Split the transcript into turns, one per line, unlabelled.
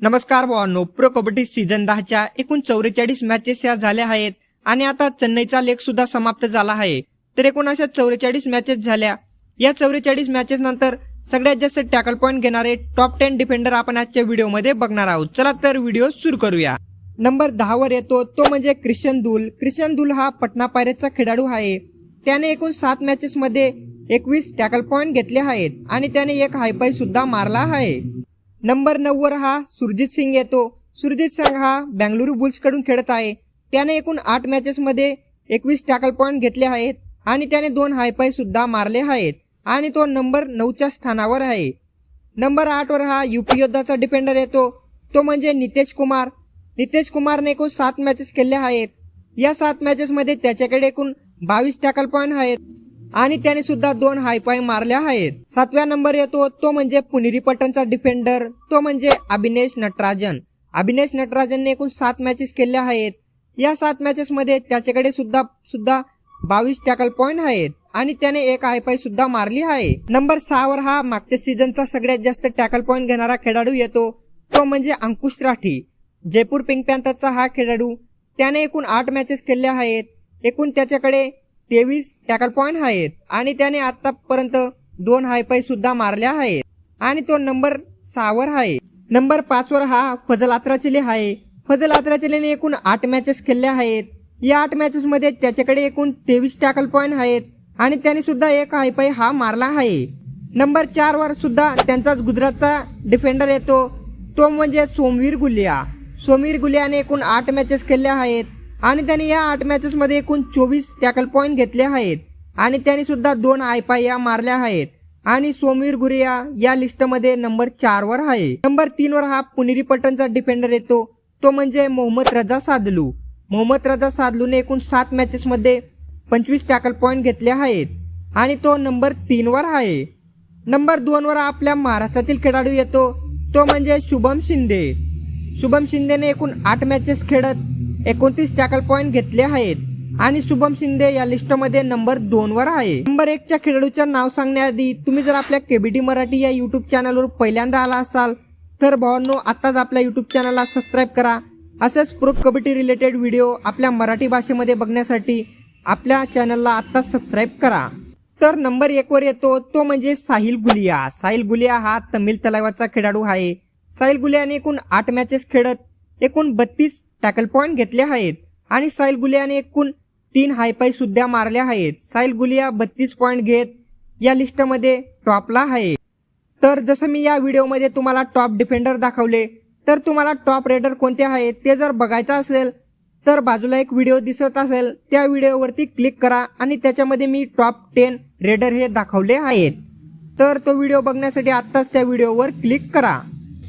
नमस्कार भावांनो pro kabaddi season दहाच्या एकूण चौवेचाळीस मॅचेस या झाल्या आहेत आणि आता चेन्नईचा लेख सुद्धा समाप्त झाला आहे. तर एकूण अशा चौवेचाळीस मॅचेस झाल्या. या चौवेचाळीस मॅचेस नंतर सगळ्यात जास्त टॅकल पॉईंट घेणारे टॉप टेन डिफेंडर आपण आजच्या व्हिडिओमध्ये बघणार आहोत. चला तर व्हिडिओ सुरू करूया. नंबर दहावर येतो. तो म्हणजे क्रिश्चन दुल. क्रिश्चन दुल हा पटना पायरेटचा खेळाडू आहे. त्याने एकूण सात मॅचेसमध्ये एकवीस टॅकल पॉईंट घेतले आहेत आणि त्याने एक हायपाय सुद्धा मारला आहे. नंबर नऊवर हा सुरजित सिंग येतो. सुरजित सिंग हा बँगलुरू बुल्सकडून खेळत आहे. त्याने एकूण आठ मॅचेसमध्ये एकवीस टॅकल पॉईंट घेतले आहेत आणि त्याने दोन हायपायसुद्धा मारले आहेत आणि तो नंबर नऊच्या स्थानावर आहे. नंबर आठवर हा युपी योद्धाचा डिफेंडर येतो. तो म्हणजे नितेश कुमार. नितेश कुमारने एकूण सात मॅचेस खेळल्या आहेत. या सात मॅचेसमध्ये त्याच्याकडे एकूण बावीस टॅकल पॉईंट आहेत. आणि त्याने सुद्धा दोन हायपाय मारल्या आहेत. सातव्या नंबर येतो तो म्हणजे पुनेरी पटनचा डिफेंडर तो म्हणजे अभिनेश नटराजन. अभिनेश नटराजनने एकूण सात मॅचेस खेळल्या आहेत. या सात मॅचेसमध्ये त्याच्याकडे सुद्धा सुद्धा बावीस टॅकल पॉईंट आहेत आणि त्याने एक हायपाय सुद्धा मारली आहे. नंबर सहावर हा मागच्या सीझनचा सगळ्यात जास्त टॅकल पॉईंट घेणारा खेळाडू येतो तो म्हणजे अंकुश राठी. जयपूर पिंक पॅन्थरचा हा खेळाडू त्याने एकूण आठ मॅचेस खेळल्या आहेत. एकूण त्याच्याकडे तेवीस टॅकल पॉईंट आहेत. आणि त्याने आतापर्यंत दोन हायपाय सुद्धा मारल्या आहेत. आणि तो नंबर सहावर आहे. नंबर पाचवर हा फजल आत्राचिले आहे. फजल आत्राचिलेने एकूण आठ मॅचेस खेळल्या आहेत. या आठ मॅचेसमध्ये त्याच्याकडे एकूण तेवीस टॅकल पॉईंट आहेत. आणि त्याने सुद्धा एक हायपाय हा मारला आहे. नंबर चारवर सुद्धा त्यांचाच गुजरातचा डिफेंडर येतो. तो म्हणजे सोमवीर गुलिया. सोमवीर गुलियाने एकूण आठ मॅचेस खेळल्या आहेत. आणि त्याने या आठ मॅचेसमध्ये एकूण चोवीस टॅकल पॉईंट घेतले आहेत. आणि त्याने सुद्धा दोन आयपाया या मारल्या आहेत. आणि सोमवीर गुरिया या लिस्टमध्ये नंबर चारवर आहे. नंबर तीनवर हा पुनेरी पटनचा डिफेंडर येतो. तो म्हणजे मोहम्मद रजा सादलू. मोहम्मद रजा सादलूने एकूण सात मॅचेसमध्ये पंचवीस टॅकल पॉईंट घेतले आहेत. आणि तो नंबर तीनवर आहे. नंबर दोनवर आपल्या महाराष्ट्रातील खेळाडू येतो. तो म्हणजे शुभम शिंदे. शुभम शिंदेने एकूण आठ मॅचेस खेळत एकोणतीस टॅकल पॉईंट घेतले आहेत. आणि शुभम शिंदे या लिस्टमध्ये नंबर दोनवर आहे. नंबर एकच्या खेळाडूच्या नाव सांगण्याआधी तुम्ही जर आपल्या केबीडी मराठी या युट्यूब चॅनलवर पहिल्यांदा आला असाल तर भावांनो आत्ताच आपल्या युट्यूब चॅनलला सबस्क्राईब करा. असेच प्रो कबड्डी रिलेटेड व्हिडिओ आपल्या मराठी भाषेमध्ये बघण्यासाठी आपल्या चॅनलला आत्ताच सबस्क्राईब करा. तर नंबर एकवर येतो तो म्हणजे साहिल गुलिया. साहिल गुलिया हा तमिळ तलावाचा खेळाडू आहे. साहिल गुलियाने एकूण आठ मॅचेस खेळत एकूण बत्तीस टॅकल पॉईंट घेतले आहेत आणि साहिल गुलियाने एकूण तीन हायपायसुद्धा मारल्या आहेत. साहिल गुलिया बत्तीस पॉईंट घेत या लिस्टमध्ये टॉपला आहे. तर जसं मी या व्हिडिओमध्ये तुम्हाला टॉप डिफेंडर दाखवले तर तुम्हाला टॉप रेडर कोणते आहेत ते जर बघायचं असेल तर बाजूला एक व्हिडिओ दिसत असेल त्या व्हिडिओवरती क्लिक करा आणि त्याच्यामध्ये मी टॉप टेन रेडर हे दाखवले आहेत. तर तो व्हिडिओ बघण्यासाठी आत्ताच त्या व्हिडिओवर क्लिक करा.